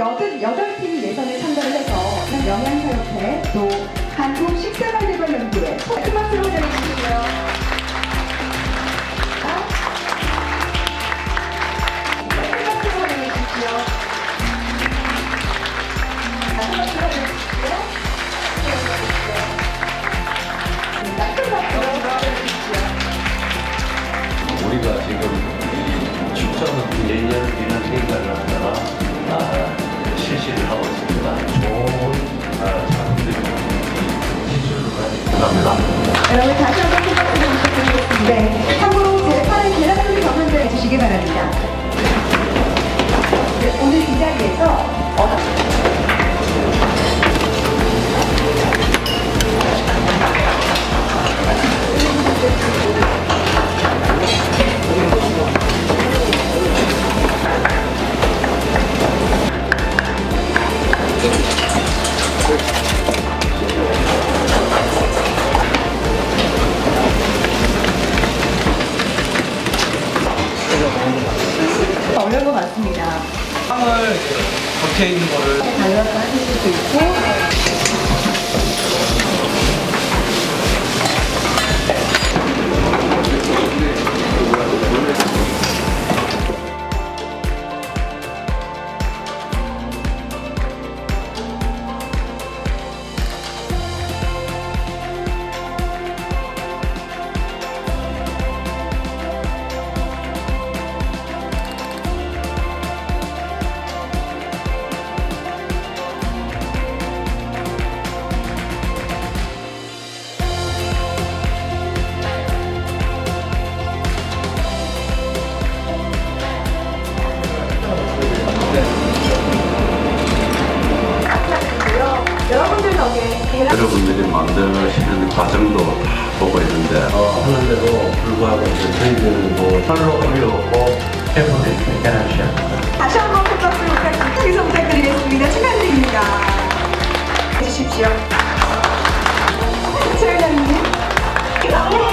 무려 8, 8팀이 예선에 참가를 해서 영양사협회 또 전해주시고요. 큰 박수로 전해주십시오. 큰 박수로 전해주십시오. 우리가 지금 이 축전은 내년 이런 생각을 하다가 아, 실시를 하고 있습니다. 좋은 아, 작품들이 기술을 가지고 합니다. 여러분 다시 한번 큰 박수로 부탁드리겠습니다. 네, 참고로 제8회 계란놀이 경연대 해주시기 바랍니다. 네, 오늘 이 자리에서 어려운 것 같습니다. 빵을 겉에 있는 거를 달라서 하실 수도 있고 여러분들이 만드시는 과정도 보고 있는데 어, 하는데도 불구하고 저희들은 뭐 별로 어려웠고 해보는 괜찮은 시합니다. 다시 한번 큰 박수 부탁드립니다. 여기서 부탁드리겠습니다. 축하드립니다. 해주십시오. 최은장님.